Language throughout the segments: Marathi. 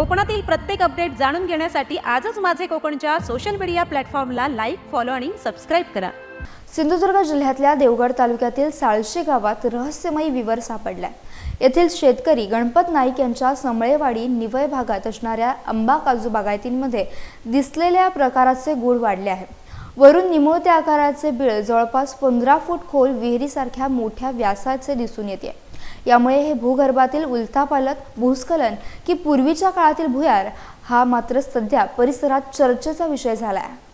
कोकणातील प्रत्येक अपडेट जाणून घेण्यासाठी आजच माझे कोकणच्या सोशल मीडिया प्लॅटफॉर्मला लाईक फॉलो आणि सबस्क्राईब करा. सिंधुदुर्ग जिल्ह्यातल्या देवगड तालुक्यातील साळशे गावात रहस्यमयी विवर सापडलाय येथील शेतकरी गणपत नाईक यांच्या समळेवाडी निवय भागात असणाऱ्या आंबा काजू बागायतींमध्ये दिसलेल्या प्रकाराचे गुळ वाढले आहे. वरून निमुळत्या आकाराचे बिळ जवळपास पंधरा फूट खोल विहिरीसारख्या मोठ्या व्यासाचे दिसून येते. यामुळे हे भूगर्भातील उलथापालत भूस्खलन की पूर्वीच्या काळातील भुयार हा मात्र सध्या परिसरात चर्चेचा विषय झाला आहे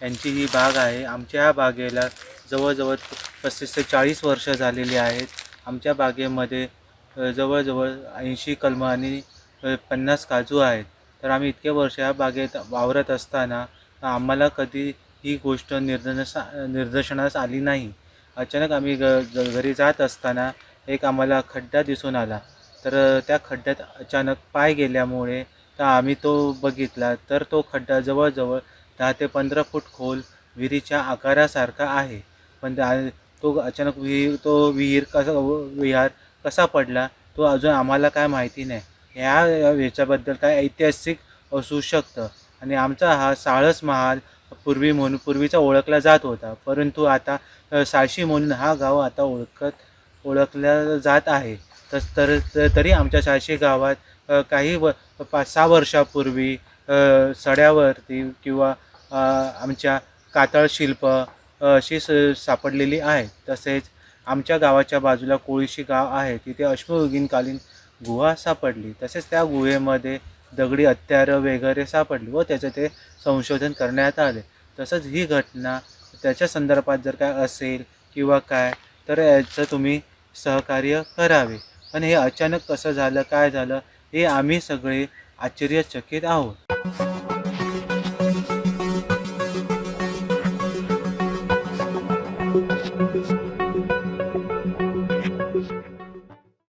यांची ही बाग आहे. आमच्या या बागेला जवळजवळ पस्तीस ते चाळीस वर्ष झालेली आहेत. आमच्या बागेमध्ये जवळजवळ ऐंशी कलमं आणि पन्नास काजू आहेत. तर आम्ही इतके वर्ष या बागेत वावरत असताना आम्हाला कधी ही गोष्ट निर्दनसा निदर्शनास आली नाही. अचानक आम्ही ग घरी जात असताना एक आम्हाला खड्डा दिसून आला. तर त्या खड्ड्यात अचानक पाय गेल्यामुळे तर आम्ही तो बघितला. तर तो खड्डा जवळजवळ दहा ते पंधरा फूट खोल विहिरीच्या आकारासारखा आहे. पण त्या- तो अचानक विहीर तो विहीर कसा विहार कसा पडला तो अजून आम्हाला काय माहिती नाही. ह्या याच्याबद्दल काय ऐतिहासिक असू शकतं. आणि आमचा हा साळस महाल पूर्वी म्हणून पूर्वीचा ओळखला जात होता. परंतु आता साळशी म्हणून हा गाव आता ओळखत ओळखला जात आहे. तस तर तरी आमच्या साळशी गावात काही व पाच सहा वर्षापूर्वी सड्यावरती किंवा आमच्या कातळ शिल्प अशी स सापडलेली आहे. तसेच आमच्या गावाच्या बाजूला कोळीशी गाव आहे. तिथे अश्मयुगीनकालीन गुहा सापडली. तसेच त्या गुहेमध्ये दगडी हत्यारं वगैरे सापडली व त्याचं ते संशोधन करण्यात आले. तसंच ही घटना त्याच्या संदर्भात जर काय असेल किंवा काय तर याचं तुम्ही सहकार्य करावे. पण हे अचानक कसं झालं काय झालं हे आम्ही सगळे आश्चर्यचकित आहोत.